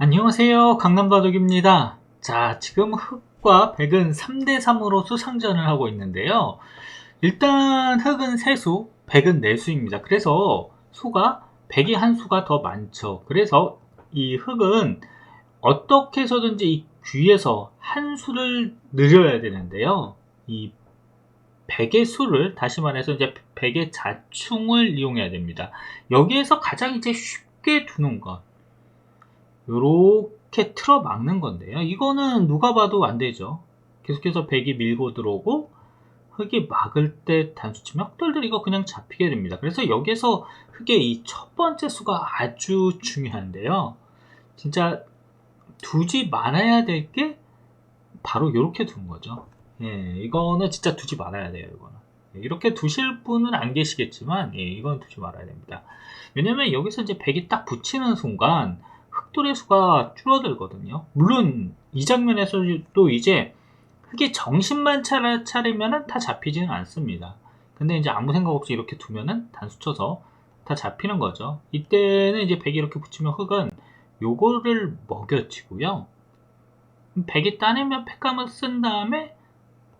안녕하세요. 강남바둑입니다. 자 지금 흑과 백은 3대3으로 수상전을 하고 있는데요. 일단 흑은 3수 백은 4수입니다. 그래서 수가 백이 한 수가 더 많죠. 그래서 이 흑은 어떻게 해서든지 이 귀에서 한 수를 늘려야 되는데요. 이 백의 수를 다시 말해서 이제 백의 자충을 이용해야 됩니다. 여기에서 가장 이제 쉽게 두는 것 요렇게 틀어 막는 건데요. 이거는 누가 봐도 안 되죠. 계속해서 백이 밀고 들어오고 흑이 막을 때 단수 치면 흑돌들 이거 그냥 잡히게 됩니다. 그래서 여기에서 흑의 이 첫 번째 수가 아주 중요한데요. 진짜 두지 말아야 될 게 바로 이렇게 두는 거죠. 예, 이거는 진짜 두지 말아야 돼요. 이거는. 예, 이렇게 두실 분은 안 계시겠지만, 예, 이건 두지 말아야 됩니다. 왜냐면 여기서 이제 백이 딱 붙이는 순간 흑돌의 수가 줄어들거든요. 물론 이 장면에서도 이제 흑이 정신만 차려, 차리면 다 잡히지는 않습니다. 근데 이제 아무 생각 없이 이렇게 두면은 단수 쳐서 다 잡히는 거죠. 이때는 이제 백이 이렇게 붙이면 흑은 요거를 먹여치고요. 백이 따내면 팩감을 쓴 다음에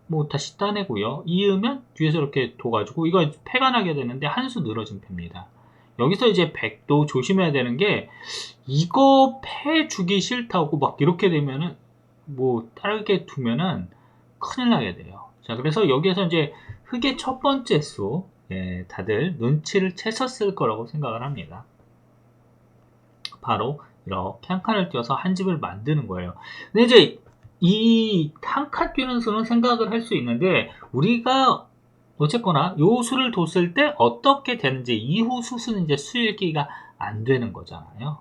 뭐 다시 따내고요. 이으면 뒤에서 이렇게 둬가지고 이거 패가 나게 되는데 한 수 늘어진 패입니다. 여기서 이제 백도 조심해야 되는 게 이거 패 주기 싫다고 막 이렇게 되면은 뭐 다르게 두면은 큰일 나게 돼요. 자 그래서 여기에서 이제 흑의 첫 번째 수 예, 다들 눈치를 채셨을 거라고 생각을 합니다. 바로 이렇게 한 칸을 띄어서 한 집을 만드는 거예요. 근데 이제 이 한 칸 뛰는 수는 생각을 할 수 있는데 우리가 어쨌거나 요 수를 뒀을 때 어떻게 되는지 이후 수수는 이제 수일기가 안 되는 거잖아요.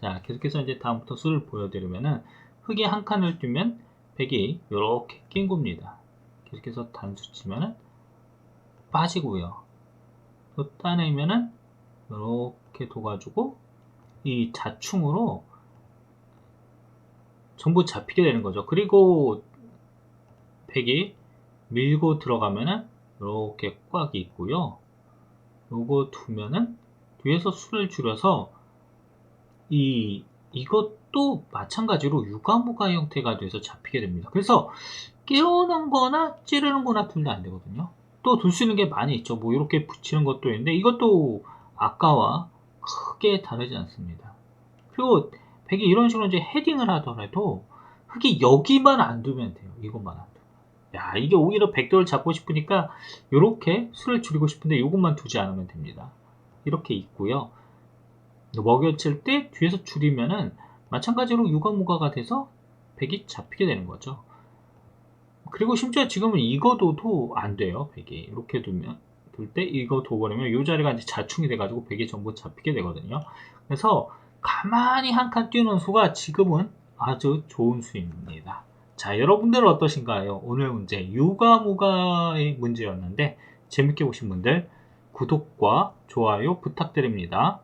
자, 계속해서 이제 다음부터 수를 보여드리면은 흙이 한 칸을 두면 백이 이렇게 낀 겁니다. 계속해서 단수 치면은 빠지고요. 또 따내면은 이렇게 둬가지고 이 자충으로 전부 잡히게 되는 거죠. 그리고 백이 밀고 들어가면은 이렇게 꽉 있고요. 요거 두면은 뒤에서 수를 줄여서 이 이것도 마찬가지로 유가무가 형태가 돼서 잡히게 됩니다. 그래서 끼우는 거나 찌르는 거나 둘 다 안 되거든요. 또 둘 수 있는 게 많이 있죠. 뭐 이렇게 붙이는 것도 있는데 이것도 아까와 크게 다르지 않습니다. 그리고 백이 이런 식으로 이제 헤딩을 하더라도 흙이 여기만 안 두면 돼요. 이것만 안. 야, 이게 오히려 백도를 잡고 싶으니까 이렇게 수를 줄이고 싶은데 이것만 두지 않으면 됩니다. 이렇게 있고요. 먹여칠 때 뒤에서 줄이면은 마찬가지로 유가무가가 돼서 백이 잡히게 되는 거죠. 그리고 심지어 지금은 이거 둬도 안 돼요. 백이 이렇게 두면 둘 때 이거 둬버리면 이 자리가 이제 자충이 돼가지고 백이 전부 잡히게 되거든요. 그래서 가만히 한 칸 뛰는 수가 지금은 아주 좋은 수입니다. 자, 여러분들 어떠신가요? 오늘 문제 유가무가의 문제였는데 재밌게 보신 분들 구독과 좋아요 부탁드립니다.